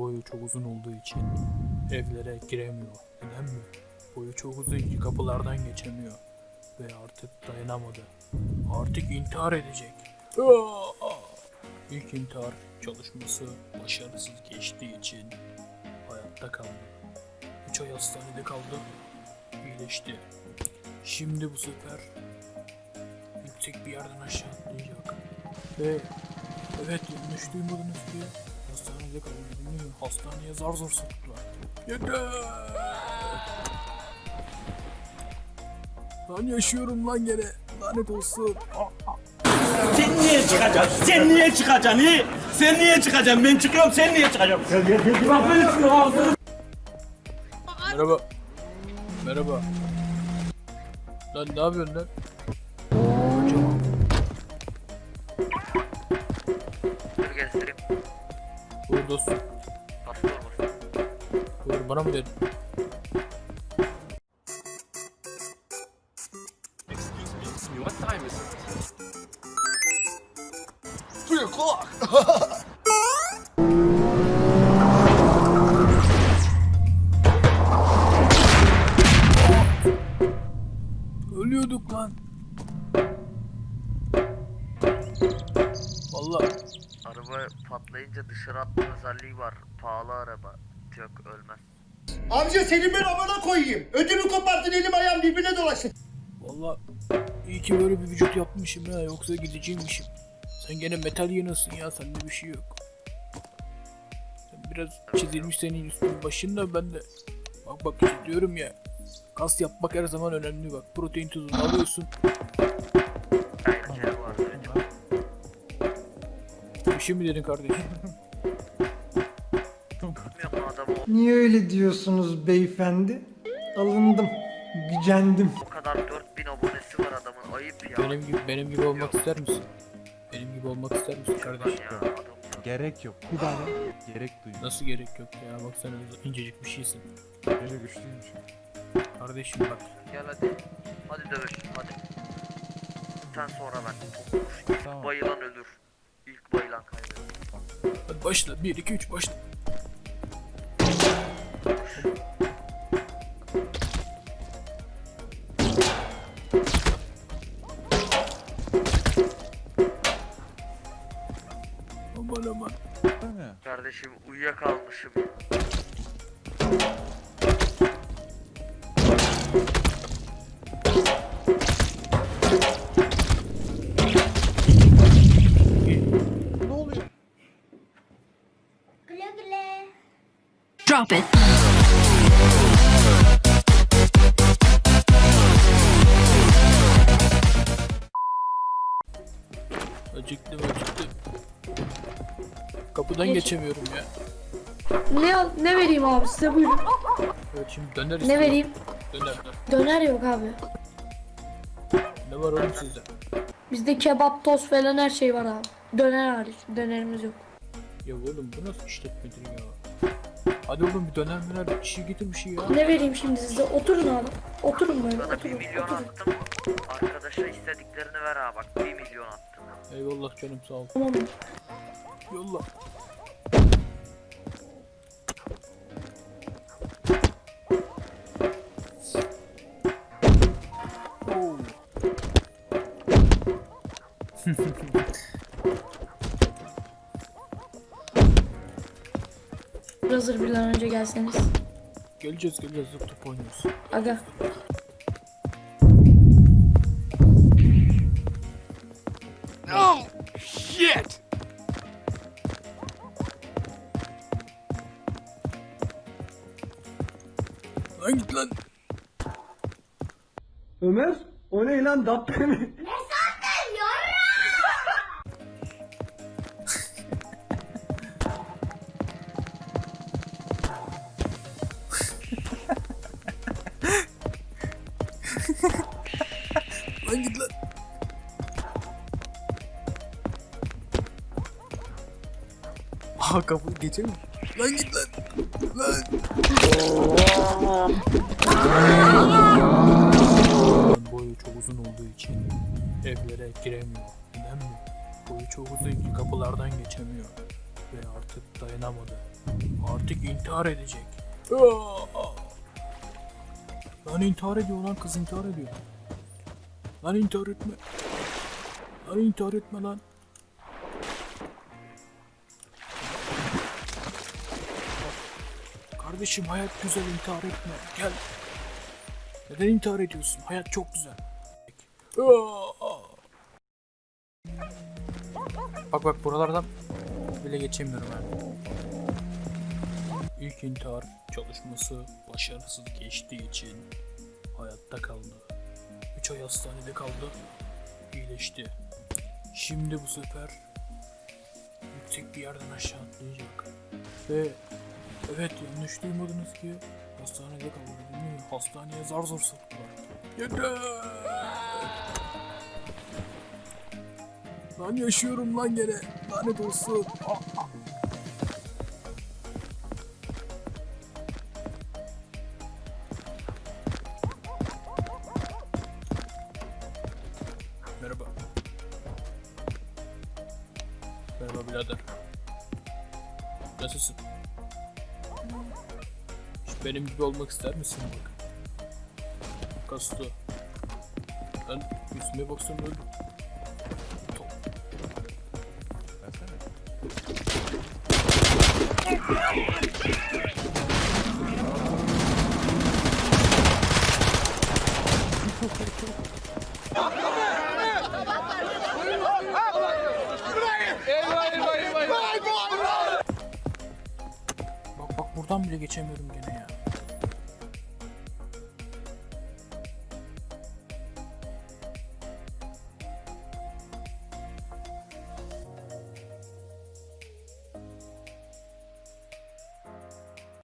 boyu çok uzun olduğu için evlere giremiyor. Mi? Boyu çok uzun ki kapılardan geçemiyor. Ve artık dayanamadı. Artık intihar edecek. İlk intihar çalışması başarısız geçtiği için hayatta kaldı. 3 ay hastanede kaldı. İyileşti. Şimdi bu sefer yüksek bir yerden aşağı atlayacak. Ve evet yanlış duymadınız ki hastanede mi? Hastaneye zar zor soktular. Yeter! Lan yaşıyorum lan gene. Lanet olsun. Ah, Sen niye çıkacaksın? Sen niye çıkacaksın? Niye? Sen niye çıkacaksın? Ben çıkıyorum, sen niye çıkacaksın? Bak ağzını Merhaba. Merhaba. Lan ne yapıyorsun lan? Dostum. Buyur bana mı dedin? Ölüyorduk lan. Vallahi Araba patlayınca dışarı atma özelliği var. Pahalı araba. Yok ölmez. Amca senin ben amına koyayım. Ödümü koparttın elim ayağım birbirine dolaştı. Vallahi iyi ki böyle bir vücut yapmışım ya yoksa gideceğimmişim. Sen gene metal yanasın ya sende bir şey yok. Sen biraz çizilmiş senin üstün başın da ben de. Bak bak diyorum ya. Kas yapmak her zaman önemli bak. Protein tozunu alıyorsun. Çok. Bir şey mi dedin kardeşim? Niye öyle diyorsunuz beyefendi? Alındım, gücendim. o kadar 4000 abonesi var adamın. Ayıp ya. benim gibi benim gibi olmak ister misin? Benim gibi olmak ister misin kardeşim? ya adam. Gerek yok. Bir daha Gerek duyuyor. Nasıl gerek yok ya bak sen incecik bir şeysin. Böyle güçlüymüş. Kardeşim bak. Gel hadi. Hadi dövüş hadi. Sen sonra ben. Tamam. bayılan ölür. İlk bayılan kaybeder. Hadi başla 1 2 3 başla. Aman aman. Kardeşim uyuyakalmışım. Drop it. Acıktım acıktım. Kapıdan Geç. geçemiyorum ya. Ne al- ne vereyim abi size buyurun. Evet şimdi döner Ne istiyorum. vereyim? Döner döner. Döner yok abi. Ne var oğlum sizde? Bizde kebap, tost falan her şey var abi. Döner hariç. Dönerimiz yok. Ya oğlum bu nasıl işletmedir ya? Hadi oğlum bir döner döner bir şey getir bir şey ya. Ne vereyim şimdi size? Oturun abi. Oturun böyle. Sana 1 Oturun. milyon Oturun. attım. Arkadaşa istediklerini ver ha bak. 1 milyon attım. Eyvallah canım sağ ol. Tamam? Yolla. Hazır bir an önce gelseniz. Geleceğiz geleceğiz top oynuyoruz. Aga. Lan git lan. Ömer, o ne lan dabbe mi? Lan git lan. Aha kapı geçemiyor. Lan git lan. Lan. Boyu çok uzun olduğu için evlere giremiyor. Neden mi? Boyu çok uzun ki kapılardan geçemiyor. Ve artık dayanamadı. Artık intihar edecek. Lan intihar ediyor lan kız intihar ediyor. Lan intihar etme. Lan intihar etme lan. Kardeşim hayat güzel intihar etme. Gel. Neden intihar ediyorsun? Hayat çok güzel. Bak bak buralardan bile geçemiyorum ben. İlk intihar çalışması başarısız geçtiği için hayatta kaldı. 3 ay hastanede kaldı. İyileşti. Şimdi bu sefer yüksek bir yerden aşağı atlayacak. Ve evet yanlış duymadınız ki hastanede kaldı değil mi? Hastaneye zar zor soktular. Yeter! Lan yaşıyorum lan gene. Lanet olsun. Ah, ah. Merhaba birader. Nasılsın? Hiç benim gibi olmak ister misin bak? Kaslı. Ben yüzüme baksam öldüm. Versene. Geçemiyorum gene.